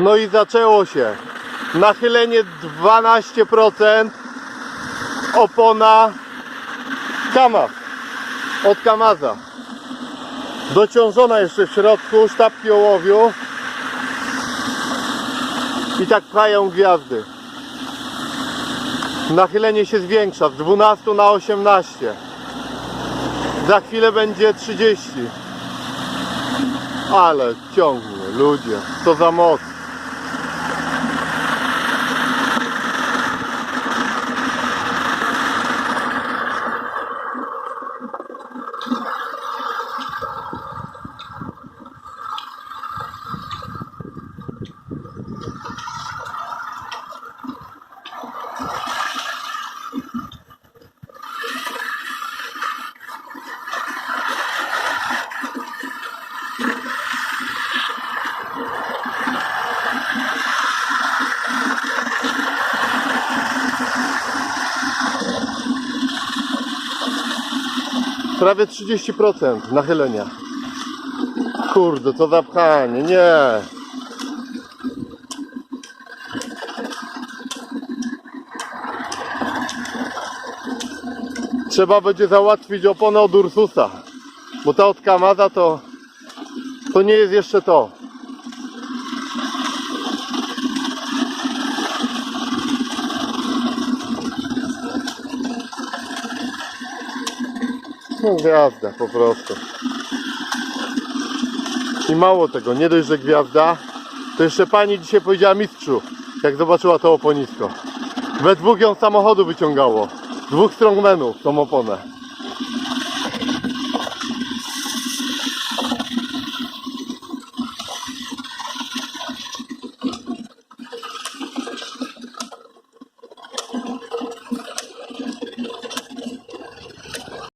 No i zaczęło się. Nachylenie 12%. Opona Kamaz. Od Kamaza. Dociążona jeszcze w środku, sztabki ołowiu. I tak pchają gwiazdy. Nachylenie się zwiększa z 12 na 18. Za chwilę będzie 30. Ale ciągnie, ludzie. Co za moc. Prawie 30% nachylenia. Kurde, to zapchanie, nie. Trzeba będzie załatwić oponę od Ursusa. Bo ta od Kamaza to, to nie jest jeszcze to. Gwiazda po prostu. I mało tego, nie dość, że gwiazda, to jeszcze pani dzisiaj powiedziała mistrzu, jak zobaczyła to oponisko. We dwóch ją samochodu wyciągało. Dwóch strongmenów tą oponę.